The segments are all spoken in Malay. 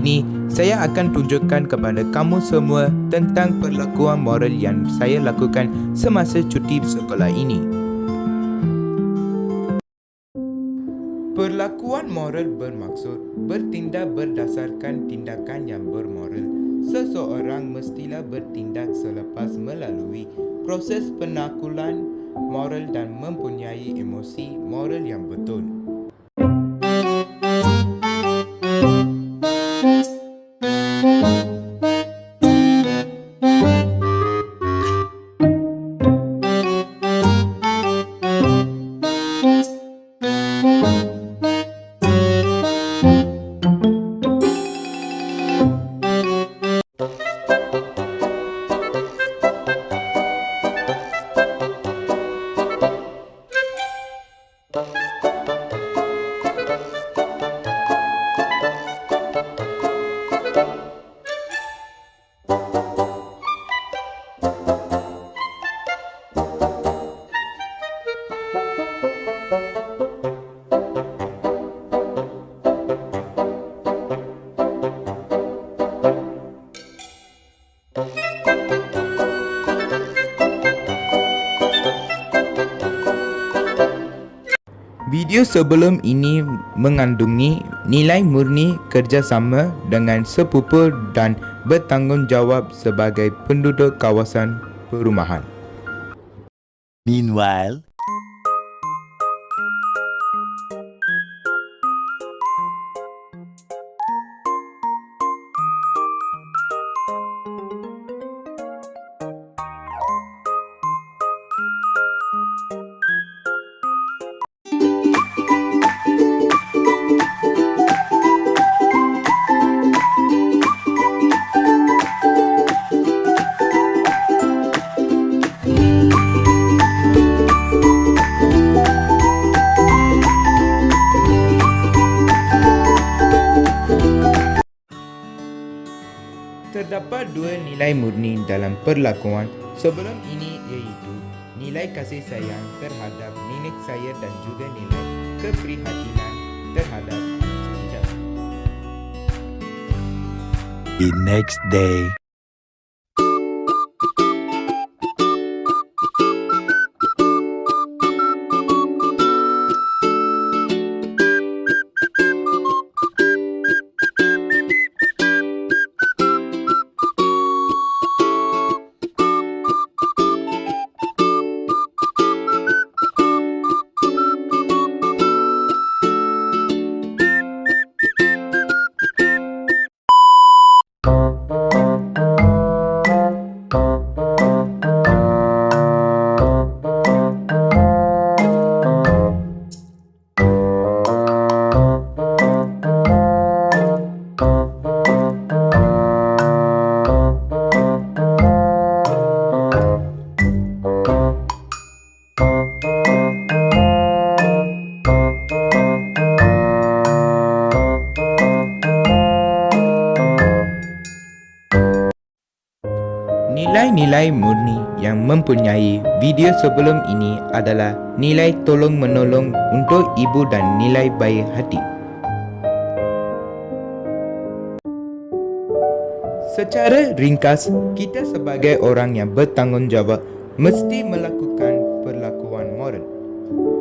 Ini saya akan tunjukkan kepada kamu semua tentang perlakuan moral yang saya lakukan semasa cuti sekolah ini. Perlakuan moral bermaksud bertindak berdasarkan tindakan yang bermoral. Seseorang mestilah bertindak selepas melalui proses penakulan moral dan mempunyai emosi moral yang betul. Video sebelum ini mengandungi nilai murni kerjasama dengan sepupu dan bertanggungjawab sebagai penduduk kawasan perumahan. Meanwhile, Terdapat dua nilai murni dalam perlakuan sebelum ini iaitu nilai kasih sayang terhadap nenek saya dan juga nilai keprihatinan terhadap saya. the next day. Nilai-nilai murni yang mempunyai video sebelum ini adalah nilai tolong-menolong untuk ibu dan nilai baik hati. Secara ringkas, kita sebagai orang yang bertanggungjawab mesti melakukan perlakuan moral.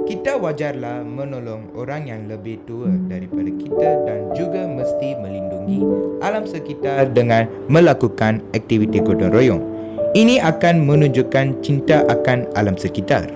Kita wajarlah menolong orang yang lebih tua daripada kita dan juga mesti melindungi alam sekitar dengan melakukan aktiviti gotong royong. Ini akan menunjukkan cinta akan alam sekitar.